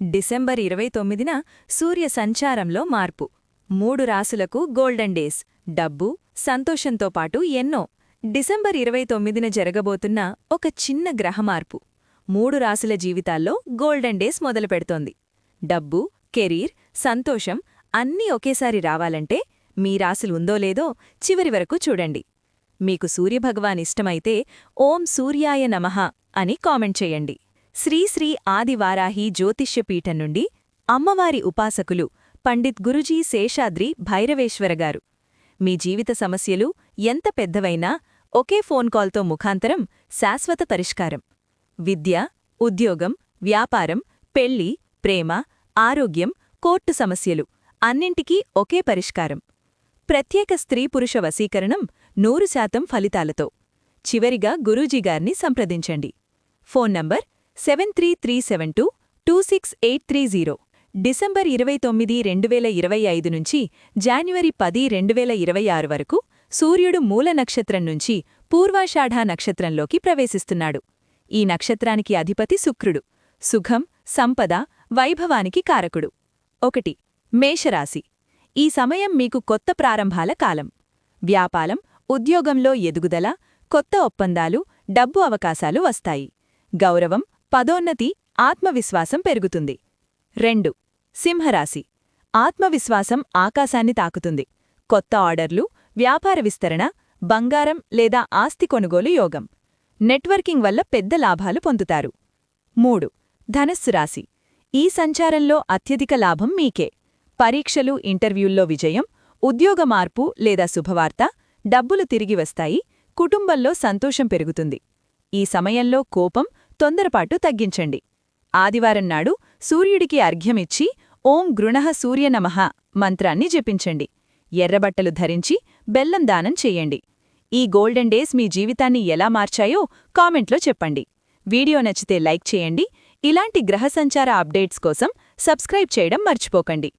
December ఇరవై తొమ్మిదిన సూర్య సంచారంలో మార్పు. మూడు రాసులకు గోల్డెన్ డేస్. డబ్బు సంతోషంతో పాటు ఎన్నో. డిసెంబర్ ఇరవై తొమ్మిదిన జరగబోతున్న ఒక చిన్న గ్రహమార్పు మూడు రాసుల జీవితాల్లో గోల్డెన్ డేస్ మొదలుపెడుతోంది. డబ్బు కెరీర్ సంతోషం అన్నీ ఒకేసారి రావాలంటే మీ రాసులు ఉందో లేదో చివరి వరకు చూడండి. మీకు సూర్యభగవాన్ ఇష్టమైతే ఓం సూర్యాయ నమః అని కామెంట్ చేయండి. శ్రీశ్రీ ఆదివారాహి జ్యోతిష్యపీఠం నుండి అమ్మవారి ఉపాసకులు పండిత్ గురుజీ శేషాద్రి భైరవేశ్వరగారు మీ జీవిత సమస్యలు ఎంత పెద్దవైనా ఒకే ఫోన్ కాల్తో ముఖాంతరం శాశ్వత పరిష్కారం. విద్య ఉద్యోగం వ్యాపారం పెళ్ళి ప్రేమ ఆరోగ్యం కోర్టు సమస్యలు అన్నింటికీ ఒకే పరిష్కారం. ప్రత్యేక స్త్రీ పురుష వశీకరణం నూరు శాతం ఫలితాలతో. చివరిగా గురూజీగారిని సంప్రదించండి. Phone number seven three three seven two two six eight three zero. December ఇరవై తొమ్మిది రెండు వేల ఇరవై ఐదు నుంచి జాన్యువరి పది రెండు వేల ఇరవై ఆరు వరకు సూర్యుడు మూల నక్షత్రం నుంచి పూర్వాషాఢ నక్షత్రంలోకి ప్రవేశిస్తున్నాడు. ఈ నక్షత్రానికి అధిపతి శుక్రుడు. సుఖం సంపద వైభవానికి కారకుడు. ఒకటి మేషరాశి. ఈ సమయం మీకు కొత్త ప్రారంభాల కాలం. వ్యాపారం ఉద్యోగంలో ఎదుగుదల కొత్త ఒప్పందాలు డబ్బు అవకాశాలు వస్తాయి. గౌరవం పదోన్నతి ఆత్మవిశ్వాసం పెరుగుతుంది. రెండు సింహరాశి. ఆత్మవిశ్వాసం ఆకాశాన్ని తాకుతుంది. కొత్త ఆర్డర్లు వ్యాపార విస్తరణ బంగారం లేదా ఆస్తి కొనుగోలు యోగం. నెట్వర్కింగ్ వల్ల పెద్ద లాభాలు పొందుతారు. మూడు ధనస్సు రాశి. ఈ సంచారంలో అత్యధిక లాభం మీకే. పరీక్షలు ఇంటర్వ్యూల్లో విజయం ఉద్యోగ మార్పు లేదా శుభవార్త డబ్బులు తిరిగి వస్తాయి కుటుంబంలో సంతోషం పెరుగుతుంది. ఈ సమయంలో కోపం తొందరపాటు తగ్గించండి. ఆదివారం నాడు సూర్యుడికి అర్ఘ్యమిచ్చి ఓం గృణః సూర్యనమః మంత్రాన్ని జపించండి. ఎర్రబట్టలు ధరించి బెల్లం దానం చెయ్యండి ఈ గోల్డెన్ డేస్ మీ జీవితాన్ని ఎలా మార్చాయో కామెంట్లో చెప్పండి. వీడియో నచ్చితే లైక్ చేయండి. ఇలాంటి గ్రహ సంచార అప్డేట్స్ కోసం సబ్స్క్రైబ్ చేయడం మర్చిపోకండి.